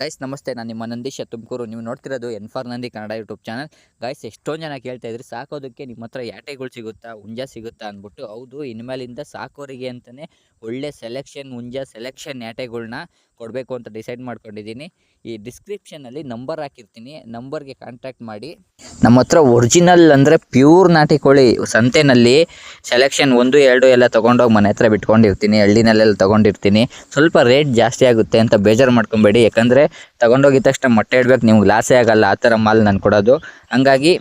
Guys ನಮಸ್ತೆ. ನಾನು ನಿಮ್ಮ ನಂದೀಶ ತುಮಕೂರು ನೀವು ನೋಡ್ತಿರೋದು N for Nandi Kannada YouTube channel. Guys ಎಷ್ಟೊಂದು ಜನ ಕೇಳ್ತಾ ಇದ್ರಿ, ಸಾಕೋದಕ್ಕೆ ನಿಮ್ಮ ಹತ್ರ ಯಾಟೆಗಳು ಸಿಗುತ್ತಾ, ಹುಂಜ ಸಿಗುತ್ತಾ ಅಂದ್ಬಿಟ್ಟು. ಹೌದು, ಇನ್ಮೇಲಿಂದ ಸಾಕೋರಿಗೆ ಅಂತಲೇ ಒಳ್ಳೆ ಸೆಲೆಕ್ಷನ್ ಹುಂಜ ಸೆಲೆಕ್ಷನ್ ಯಾಟೆಗಳನ್ನ ಕೊಡಬೇಕು ಅಂತ ಡಿಸೈಡ್ ಮಾಡ್ಕೊಂಡಿದ್ದೀನಿ. ಈ ಡಿಸ್ಕ್ರಿಪ್ಷನಲ್ಲಿ ನಂಬರ್ ಹಾಕಿರ್ತೀನಿ. ನಂಬರ್ಗೆ ಕಾಂಟ್ಯಾಕ್ಟ್ ಮಾಡಿ. ನಮ್ಮ ಹತ್ರ ಒರಿಜಿನಲ್ ಅಂದರೆ ಪ್ಯೂರ್ ನಾಟಿ ಕೋಳಿ ಸಂತೆನಲ್ಲಿ ಸೆಲೆಕ್ಷನ್ ಒಂದು, ಎರಡು ಎಲ್ಲ ತೊಗೊಂಡೋಗಿ ಮನೆ ಹತ್ರ ಬಿಟ್ಕೊಂಡಿರ್ತೀನಿ. ಹಳ್ಳಿನಲ್ಲೆಲ್ಲ ತೊಗೊಂಡಿರ್ತೀನಿ. ಸ್ವಲ್ಪ ರೇಟ್ ಜಾಸ್ತಿ ಆಗುತ್ತೆ ಅಂತ ಬೇಜಾರು ಮಾಡ್ಕೊಬೇಡಿ. ಯಾಕಂದರೆ ತಗೊಂಡೋಗಿದ ತಕ್ಷಣ ಮೊಟ್ಟೆ ಇಡ್ಬೇಕು, ನಿಮ್ಗೆ ಲಾಸೇ ಆಗಲ್ಲ, ಆ ಥರ ಮಾಲ್ ನಾನು ಕೊಡೋದು. ಹಂಗಾಗಿ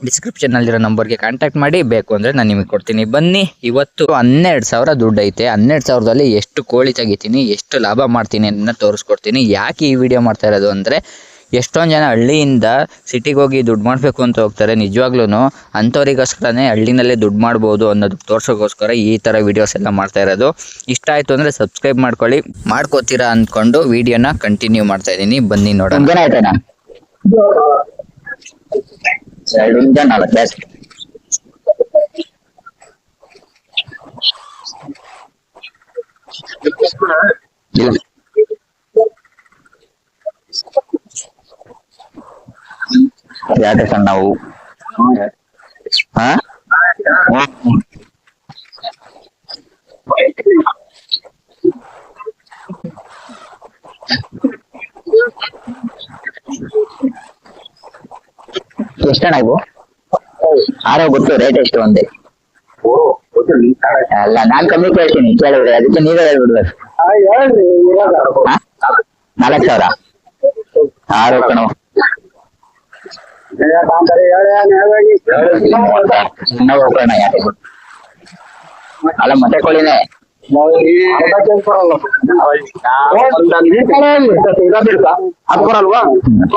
ಡಿಸ್ಕ್ರಿಪ್ಷನಲ್ಲಿರೋ ನಂಬರ್ಗೆ ಕಾಂಟ್ಯಾಕ್ಟ್ ಮಾಡಿ, ಬೇಕು ಅಂದರೆ ನಾನು ನಿಮಗೆ ಕೊಡ್ತೀನಿ. ಬನ್ನಿ, ಇವತ್ತು ಹನ್ನೆರಡು ಸಾವಿರ ದುಡ್ಡು ಐತೆ. ಹನ್ನೆರಡು ಸಾವಿರದಲ್ಲಿ ಎಷ್ಟು ಕೋಳಿ ತೆಗಿತೀನಿ, ಎಷ್ಟು ಲಾಭ ಮಾಡ್ತೀನಿ ಅನ್ನೋ ತೋರಿಸ್ಕೊಡ್ತೀನಿ. ಯಾಕೆ ಈ ವಿಡಿಯೋ ಮಾಡ್ತಾ ಇರೋದು ಅಂದರೆ ಎಷ್ಟೊಂದು ಜನ ಹಳ್ಳಿಯಿಂದ ಸಿಟಿಗೆ ಹೋಗಿ ದುಡ್ಡು ಮಾಡಬೇಕು ಅಂತ ಹೋಗ್ತಾರೆ. ನಿಜವಾಗ್ಲೂ ಅಂಥವ್ರಿಗೋಸ್ಕರನೇ ಹಳ್ಳಿನಲ್ಲೇ ದುಡ್ಡು ಮಾಡ್ಬೋದು ಅನ್ನೋದು ತೋರ್ಸೋಕ್ಕೋಸ್ಕರ ಈ ಥರ ವೀಡಿಯೋಸ್ ಎಲ್ಲ ಮಾಡ್ತಾ ಇರೋದು. ಇಷ್ಟ ಆಯಿತು ಅಂದರೆ ಸಬ್ಸ್ಕ್ರೈಬ್ ಮಾಡ್ಕೊಳ್ಳಿ. ಮಾಡ್ಕೋತೀರಾ ಅಂದ್ಕೊಂಡು ವಿಡಿಯೋನ ಕಂಟಿನ್ಯೂ ಮಾಡ್ತಾ ಇದ್ದೀನಿ. ಬನ್ನಿ ನೋಡೋಣ. ಇಲ್ಲ. ಯಾಕೆ ಸಣ್ಣವು ಹಾ ಹ್ಮ್. ಎಷ್ಟಣ್ಣ ಇವು ಆರೋ ಗೊತ್ತು ರೇಟ್ ಎಷ್ಟು ಒಂದೇ ಅಲ್ಲ ನಾನ್ ಕಮ್ಮಿ ಕೇಳ್ತೀನಿ ಕೇಳಿದ್ರೆ ಅದಕ್ಕೆ ನೀವೇ ಹೇಳ್ಬಿಡ್ಬೇಕು ಹಾ? ನಾಲ್ಕು ಸಾವಿರ ಆರು ಕಣೋ ಸಣ್ಣ ಹೋಗೋಣ ಯಾಕೆ ಗೊತ್ತು ಅಲ್ಲ ಮತ್ತೆ ಕೋಳಿನೇ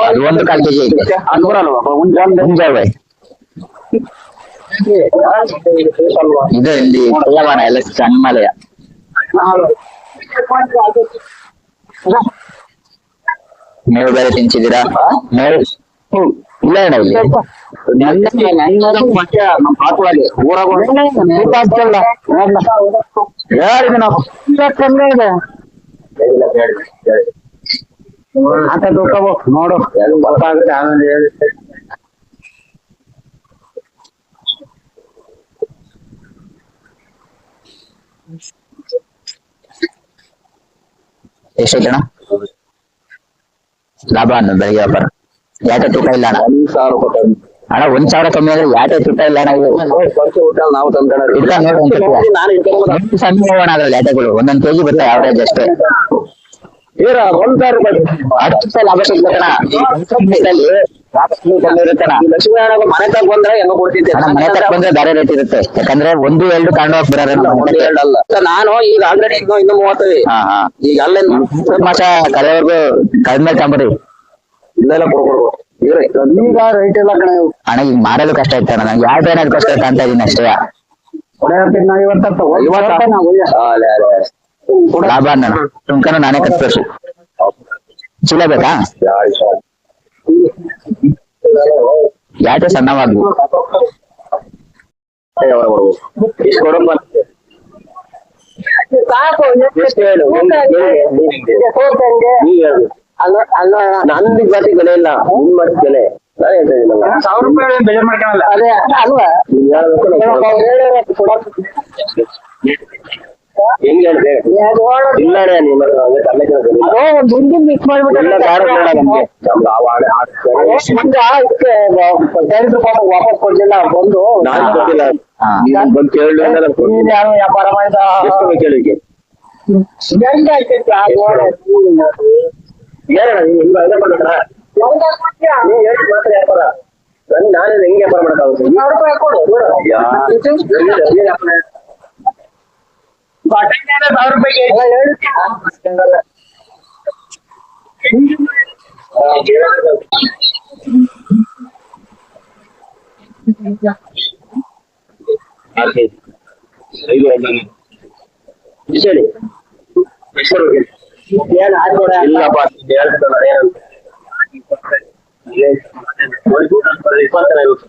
ಅದು ಒಂದು ಕಾಲ್ ಕೆಜಿ ಐತೆ ಮುಂಜಾವೆ ಇದು ಇಲ್ಲಿ ಯವಾನ ಎಲ್ಲ ಸಣ್ಣ ಮಲೆಯ ಮೇವು ಬೇರೆ ತಿನ್ಸಿದ್ದೀರಾ ಮೇವು ಇಲ್ಲ ಅಣ್ಣ ಇಲ್ಲಿ ನೋಡು ಗೊತ್ತಾಗುತ್ತೆ ಆಮೇಲೆ ಹೇಳಿ ಎಷ್ಟೈತಣ್ಣ ಲಾಭ ಅಣ್ಣ ಬೆಳಿಗ್ಗೆ ವ್ಯಾಪಾರ ಯಾಕೆ ತೂಕ ಇಲ್ಲ ಅಣ್ಣ? ಒಂದ್ ಸಾವಿರ ರೂಪಾಯಿ ಅಣ್ಣ ಒಂದ್ ಸಾವಿರ ಕಮ್ಮಿ ಆದ್ರೆ ಯಾಕೆ ತೂಕ ಇಲ್ಲ ಅಣ್ಣ ಇವು ನಾವು ಇಲ್ಲ ನೋಡು ಒಂದ್ ಸತಿ. ಸಣ್ಣ ಹೋಗೋಣ ಅದ್ರಲ್ಲಿ ಒಂದೊಂದ್ ಕೆಜಿ ಬರುತ್ತೆ ಅಷ್ಟೇ. ಒಂದ್ ಸಾವಿರ ರೂಪಾಯಿ ಹತ್ತು ರೂಪಾಯಿ ಲಾಭ ಸಿಗ್ಬೇಕಣ್ಣ ಇದ್ರಲ್ಲಿ ಲಾಭ ಕಮ್ಮಿ ಇರುತ್ತಣ್ಣ ಲಕ್ಷ್ಮೀನಾರಾಯಣ ಮನೆ ತಗ ಬಂದ್ರೆ ಹೆಂಗ ಕೊಡ್ತಿದ್ದೆ. ಅಣ್ಣ ಮನೆ ತಕ್ಕ ಬಂದ್ರೆ ಬೇರೆ ರೇಟ್ ಇರುತ್ತೆ. ಯಾಕಂದ್ರೆ ಒಂದು ಎರಡು ಕಾಂಡ ಹೋಗಿ ನಾನು ಈಗ ಆಲ್ರೆಡಿ ಇನ್ನು ಇನ್ನು ಮೂವತ್ತೈದು ಹಾ ಹಾ. ಈಗ ಅಲ್ಲೇ ಮಾಸ ಕಡಿಮೆ ತಗೊಂಬರಿ ಇಲ್ಲೆಲ್ಲ ಕೊಡ್ಕೊಡ್ಬೋದು ಈಗ ರೈಟ್ ಇಲ್ಲ ಕಣ. ಅಣ್ಣ ಈಗ ಮಾರಲು ಕಷ್ಟ ಇತ್ತು ಅಣ್ಣ. ನಂಗೆ ಯಾವ ಟ್ರೈನ್ ಅದಕ್ಕೋಸ್ಕರ ಅಂತ ಇದೀನಿ ಅಷ್ಟೇ. ಲಾಭ ಅಣ್ಣ. ಸುಮ್ಕನ ನಾನೇ ಕಟ್ಬೇಕು ಚೀಲ ಬೇಕಾ? ಯಾಕೆ ಸಣ್ಣವಾಗ್ಲಿ? ಇಷ್ಟು ಸಾಕು ಎಷ್ಟು ಹೇಳು. ನಂದು ಜಾತಿ ಬೆಲೆ ಇಲ್ಲ ನಿಮ್ ಮಟ್ ಬೆಲೆ ನಾನ್ ಹೇಳ್ತಾ ಇದ್ದೀನಲ್ಲ. ಸಾವಿರ ರೂಪಾಯಿ ಬೇಜಾರ್ ಮಾಡ್ಕೊಳಲ್ಲ ಅದೇ ಅಲ್ವಾ ನೀನ್ ಹೇಳ್ಬೇಕು ನಾನು ಹೆಂಗ್ ಹೇಳ್ದೆ ಇಲ್ಲ ಅಣ್ಣ, ನೀನ್ ಮತ್ತೆ ಹಂಗೆ ತಲೆ ಕೆಳಗೆ ಇಲ್ಲ, ಬೇಡ, ಬೇಡ ನಮ್ಗೆ. ನಮ್ಗೆ ಆ ವಾಡೆ ವಾಪಸ್ ಕೊಡ್ಲಿಲ್ಲ ಬಂದು ನಾನು ಕೊಟ್ಟಿಲ್ಲ ಹಾ. ನೀನ್ ಬಂದು ಕೇಳಿದ್ರೆ ನಾನು ಕೊಡ್ತೀನಿ. ವ್ಯಾಪಾರ ಮಾಡಿದ ಎಷ್ಟು ಬೇಕು ಕೇಳಿಕೆ ಏನಣ್ಣ ನೀನ್ ಹಿಂಗ್ ಅದೇ ಮಾಡ್ಬೇಕಣ್ಣ? ನೀನ್ ಎಷ್ಟು ಮಾತ್ರ ವ್ಯಾಪಾರ ನನ್ ನಾನೇ ಹೆಂಗ್ ವ್ಯಾಪಾರ ಮಾಡಕ್ಕಾಗುತ್ತೆ ಯಾ, ಎಲ್ಲಿ- ಎಲ್ಲಿ ವ್ಯಾಪಾರ? ಸಾವಿರ ರೂಪಾಯಿಗೆ ಆರು ಕೆಜಿ. ಐದು ಒಂದೊಂದು. ಎಷ್ಟು ಹೇಳಿ? ಎಷ್ಟು ಕೊಡ್ಬೇಕು? ಇಲ್ಲಪ್ಪ, ನೀನ್ ಹೇಳ್ತಿದ್ದಲ್ಲ, ಏನಂತ? ಒಂದು ಇಪ್ಪತ್ತೈದು ಐವತ್ತು.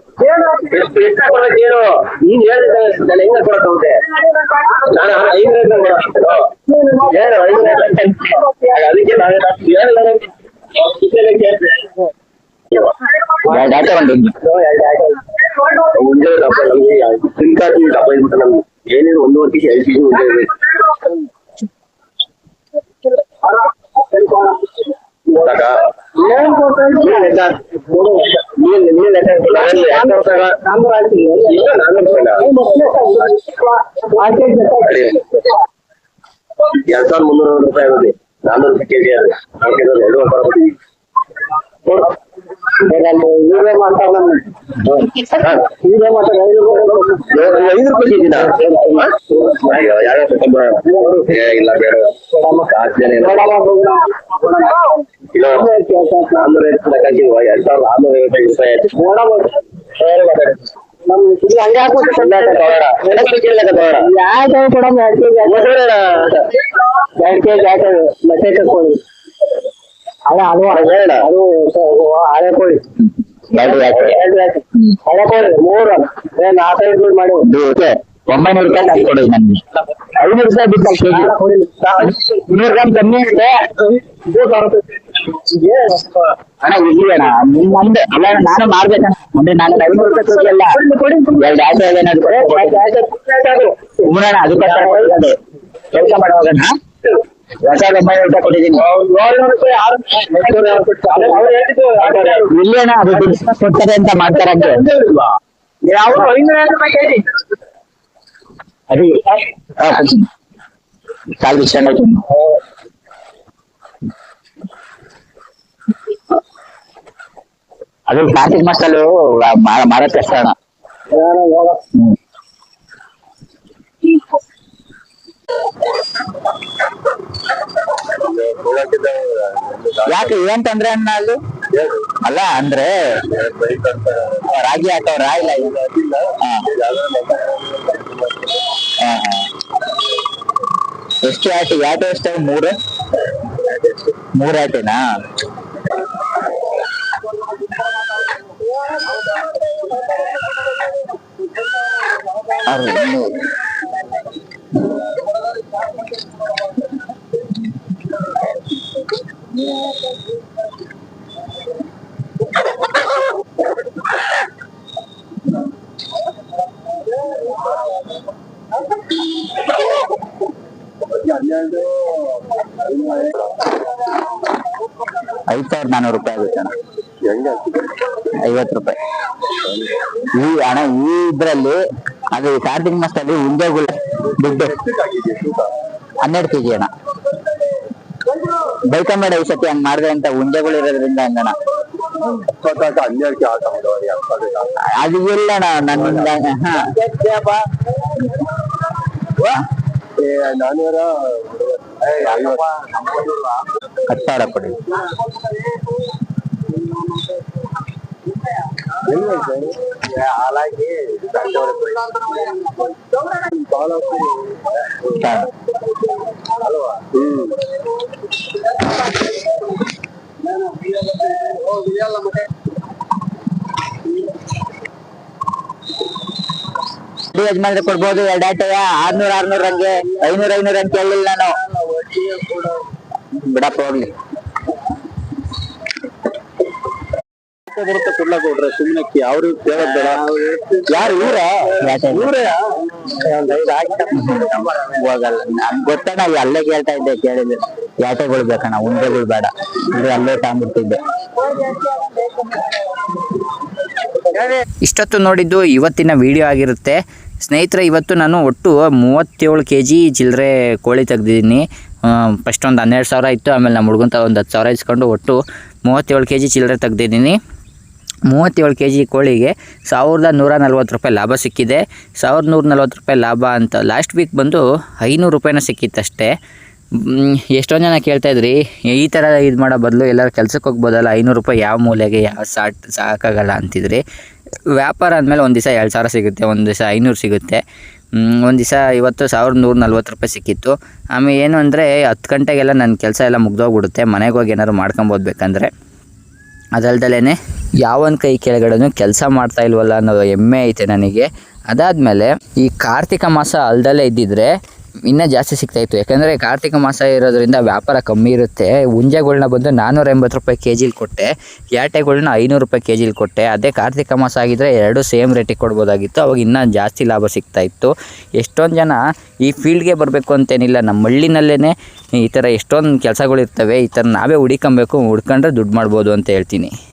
ಎಷ್ಟು ಎಷ್ಟು ಕೊಡ್ಬೇಕು ಹೇಳು ನೀನ್ ಹೇಳಿದ್ರೆ ನಾನು ಹೆಂಗ ಕೊಡಕ್ಕಾಗುತ್ತೆ ನಾನು ಐದು ರೇಟ್ ಏನು ಐದು ರೇಟ್ ಅದಕ್ಕೆ ನಾನು ಹೇಳಿಲ್ಲ ಎರಡು ಆಟೋ ಒಂದು ಮುಂದೆ ಡಬ್ಬ ನಮ್ಗೆ ಸಿಮ್ ಕಾರ್ಡ್ ಡಬ್ಬ ಇದ್ಬಿಟ್ಟು ನಮ್ಗೆ ಏನಿದ್ರು ಒಂದೂವರೆ ಕೆ ಎಲ್ ಪಿ ಜಿ ಎರಡು ಸಾವಿರ ಇಲ್ಲ, ನಾನ್ನೂರು ರೂಪಾಯಿ ಅಡಿ. ಎರಡ್ ಸಾವಿರದ ಮುನ್ನೂರ ರೂಪಾಯಿ ಆಗುತ್ತೆ ನಾನ್ನೂರು ರೂಪಾಯಿ ಕೆಜಿ ಅದು ಓಕೆ ನೋಡಿ, ಎರಡು ಐದು ರೂಪಾಯಿ? ಏ, ಇಲ್ಲ. ಬೇಡ ನಾನ್ನೂರ ಐವತ್ತು ಲೆಕ್ಕ ಹಾಕಿದ್ವು, ಎರಡ್ ಐವತ್ತೈದು ಮತ್ತೆ. ಸರಿ, ಮಾತಾಡಿ. ಲೆಕ್ಕ ತಗೊಳ್ಳೋಣ. ಲೆಕ್ಕ ಕೆಜಿ ಲೆಕ್ಕ ತಗೊಳ್ಳೋಣ. ಮೊಸರನ್ನ. ಬೇಡ. ಇದು ಓಕೆ. ಒಂಬೈನೂರು ರೂಪಾಯಿ ತಂದು ಕೊಡಿ ನನ್ಗೆ ಐನೂರು ರೂಪಾಯಿ ಬಿಟ್ಟು ಕೆಜಿ ಇನ್ನೂರು ಗ್ರಾಮ್ ಕಮ್ಮಿ ಇದೆ ಅಣ್ಣ ಇಲ್ಲಿ ಅಣ್ಣ ನಿಮ್ ನಂದು ಅಲ್ಲ ಅಣ್ಣ, ನಾನು ಮಾಡ್ಬೇಕಣ್ಣ ಅಂದ್ರೆ ನಾನು ಐನೂರು ರೂಪಾಯಿ ಕೆಜಿ ಅಲ್ಲ ಎರಡು ಆಟೋ ಏನಾದ್ರು ಉಮ್ಮಣ್ಣ ಅದಕ್ಕೋಸ್ಕರ ಹೋಗೋದು. ಕೆಲಸ ಮಾಡುವಾಗಣ್ಣ ಎರಡ್ ಸಾವಿರದ ಒಂಬೈನೂರು ರೂಪಾಯಿ ಕೊಟ್ಟಿದ್ದೀನಿ. ಇಲ್ಲಿ ಅಣ್ಣ ಅದು ದುಡ್ಡು ಕೊಡ್ತಾರೆ ಅಂತ ಮಾಡ್ತಾರಂತೆ ಅದು ಕಾಲ್ ಆಯ್ತು ಅದು ಕಾರ್ತಿಕ್ ಮಸಾಲು ಮಾರಕ್ ಕಷ್ಟ ಅಣ್ಣ ಯಾಕೆ ಏನ್ ತೊಂದ್ರೆ ಅಣ್ಣ ಅಲ್ಲಿ? ಅಲ್ಲ, ಅಂದ್ರೆ ರಾಗಿ ಹಾಕವ್ರ? ಇಲ್ಲ. ಎಷ್ಟು ಆಟಿ ಯಾಟ ಎಷ್ಟು ಮೂರು? ಮೂರ್ ಆಟಿನಾ ಅವ್ರು ಐದ್ ಸಾವಿರದ ನಾನೂರು ರೂಪಾಯಿ ಆಗುತ್ತೆ ಐವತ್ತು ರೂಪಾಯಿ. ಈ ಹಣ ಈ ಇದ್ರಲ್ಲಿ, ಅದು ಕಾರ್ತಿಕ್ ಮಾಸದಲ್ಲಿ ಉಂಡೆಗಳು ದುಡ್ಡು. ಹನ್ನೆರಡು ಕೆಜಿ ಅಣ್ಣ. ಬೈಕಂಬೇಡ ಈ ಸತಿ ಹಂಗ್ ಮಾಡಿದೆ ಅಂತ ಉಂಡೆಗಳು ಇರೋದ್ರಿಂದ ಹಂಗಣ ಅದು ಇಲ್ಲಣ ನನ್ನಿಂದ ಹಾ. ನಾನೂರ ಹತ್ತು ಸಾವಿರ ಕೊಡಿ. ಹಾಲಾಗಿ ಅಲ್ವಾ ಹ್ಮ್ ಡಿ ಯಜಮಾನ್ರೆ ಕೊಡ್ಬೋದು ಎರಡು ಆಟೋಯ ಆರ್ನೂರ್ ಆರ್ನೂರ್ ಹಂಗೆ ಐನೂರ್ ಐನೂರ್ ಅಂತ ಕೇಳಿಲ್ಲ ನಾನು ಬಿಡಪ್ಪ ಹೋಗ್ಲಿ ಬರುತ್ತೆ ಕೊಡ್ಲಕ್ ಕೊಡ್ರೆ ಸುಮ್ಮನೆ ಅವ್ರು ಕೇಳೋದ್ ಬೇಡ ಯಾರು ಇವ್ರ? ಇವ್ರೇ? ಹೋಗಲ್ಲ. ನನ್ಗೆ ಗೊತ್ತಣ್ಣ ಅಲ್ಲೇ ಕೇಳ್ತಾ ಇದ್ದೆ ಕೇಳಿದ್ರೆ ಯಾಟೆಗಳು ಬೇಕಣ್ಣ ಉಂಡೆಗಳು ಬೇಡ. ಅಂದ್ರೆ ಅಲ್ಲೇ ತಾಂಬಿಡ್ತಿದ್ದೆ ಇಷ್ಟೊತ್ತು ನೋಡಿದ್ದು ಇವತ್ತಿನ ವಿಡಿಯೋ ಆಗಿರುತ್ತೆ. ಸ್ನೇಹಿತರೆ ಇವತ್ತು ನಾನು ಒಟ್ಟು ಮೂವತ್ತೇಳು ಕೆ ಜಿ ಚಿಲ್ಲರೆ ಕೋಳಿ ತೆಗ್ದಿದ್ದೀನಿ. ಫಸ್ಟ್ ಒಂದು ಹನ್ನೆರಡು ಸಾವಿರ ಇತ್ತು ಆಮೇಲೆ ನಮ್ಮ ಹುಡುಗಂತ ಒಂದು ಹತ್ತು ಸಾವಿರ ಇಸ್ಕೊಂಡು ಒಟ್ಟು ಮೂವತ್ತೇಳು ಕೆ ಜಿ ಚಿಲ್ಲರೆ ತೆಗ್ದಿದ್ದೀನಿ. ಮೂವತ್ತೇಳು ಕೆ ಜಿ ಕೋಳಿಗೆ ಸಾವಿರದ ನೂರ ನಲ್ವತ್ತು ರೂಪಾಯಿ ಲಾಭ ಸಿಕ್ಕಿದೆ. ಸಾವಿರದ ನೂರ ನಲ್ವತ್ತು ರೂಪಾಯಿ ಲಾಭ ಅಂತ ಲಾಸ್ಟ್ ವೀಕ್ ಬಂದು ಐನೂರು ರೂಪಾಯಿನ ಸಿಕ್ಕಿತ್ತಷ್ಟೇ. ಎಷ್ಟೊಂದು ಜನ ಕೇಳ್ತಾಯಿದ್ರಿ ಈ ಥರ ಇದು ಮಾಡೋ ಬದಲು ಎಲ್ಲರೂ ಕೆಲ್ಸಕ್ಕೆ ಹೋಗ್ಬೋದಲ್ಲ, ಐನೂರು ರೂಪಾಯಿ ಯಾವ ಮೂಲೆಗೆ ಯಾವ ಸಾಟ್, ಸಾಕಾಗಲ್ಲ ಅಂತಿದ್ರಿ. ವ್ಯಾಪಾರ ಅಂದಮೇಲೆ ಒಂದು ದಿವಸ ಎರಡು ಸಾವಿರ ಸಿಗುತ್ತೆ, ಒಂದು ದಿವಸ ಐನೂರು ಸಿಗುತ್ತೆ. ಒಂದು ದಿವಸ ಇವತ್ತು ಸಾವಿರದ ನೂರ ನಲ್ವತ್ತು ರೂಪಾಯಿ ಸಿಕ್ಕಿತ್ತು. ಆಮೇಲೆ ಏನು ಅಂದರೆ ಹತ್ತು ಗಂಟೆಗೆಲ್ಲ ನನ್ನ ಕೆಲಸ ಎಲ್ಲ ಮುಗ್ದೋಗ್ಬಿಡುತ್ತೆ, ಮನೆಗೆ ಹೋಗಿ ಏನಾದ್ರು ಮಾಡ್ಕೊಬೋದು ಬೇಕಂದರೆ. ಅದಲ್ದಲೇ ಯಾವನ ಕೈ ಕೆಳಗಡೆನೂ ಕೆಲಸ ಮಾಡ್ತಾ ಇಲ್ವಲ್ಲ ಅನ್ನೋ ಹೆಮ್ಮೆ ಐತೆ ನನಗೆ. ಅದಾದಮೇಲೆ ಈ ಕಾರ್ತಿಕ ಮಾಸ ಅಲ್ಲದಲೇ ಇದ್ದಿದ್ರೆ ಇನ್ನೂ ಜಾಸ್ತಿ ಸಿಗ್ತಾಯಿತ್ತು ಯಾಕಂದರೆ ಕಾರ್ತಿಕ ಮಾಸ ಇರೋದ್ರಿಂದ ವ್ಯಾಪಾರ ಕಮ್ಮಿ ಇರುತ್ತೆ. ಹುಂಜೆಗಳ್ನ ಬಂದು ನಾನ್ನೂರ ಎಂಬತ್ತು ರೂಪಾಯಿ ಕೆ ಜಿಲಿ ಕೊಟ್ಟೆ. ಯಾಟೆಗಳ್ನ ಐನೂರು ರೂಪಾಯಿ ಕೆ ಜಿಲಿ ಕೊಟ್ಟೆ. ಅದೇ ಕಾರ್ತಿಕ ಮಾಸ ಆಗಿದ್ದರೆ ಎರಡು ಸೇಮ್ ರೇಟಿಗೆ ಕೊಡ್ಬೋದಾಗಿತ್ತು. ಅವಾಗ ಇನ್ನೂ ಜಾಸ್ತಿ ಲಾಭ ಸಿಗ್ತಾಯಿತ್ತು ಎಷ್ಟೊಂದು ಜನ ಈ ಫೀಲ್ಡ್ಗೆ ಬರಬೇಕು ಅಂತೇನಿಲ್ಲ. ನಮ್ಮ ಹಳ್ಳಿನಲ್ಲೇ ಈ ಥರ ಎಷ್ಟೊಂದು ಕೆಲಸಗಳಿರ್ತವೆ. ಈ ಥರ ನಾವೇ ಹುಡಿಕೊಬೇಕು, ಹುಡ್ಕೊಂಡ್ರೆ ದುಡ್ಡು ಮಾಡ್ಬೋದು ಅಂತ ಹೇಳ್ತೀನಿ.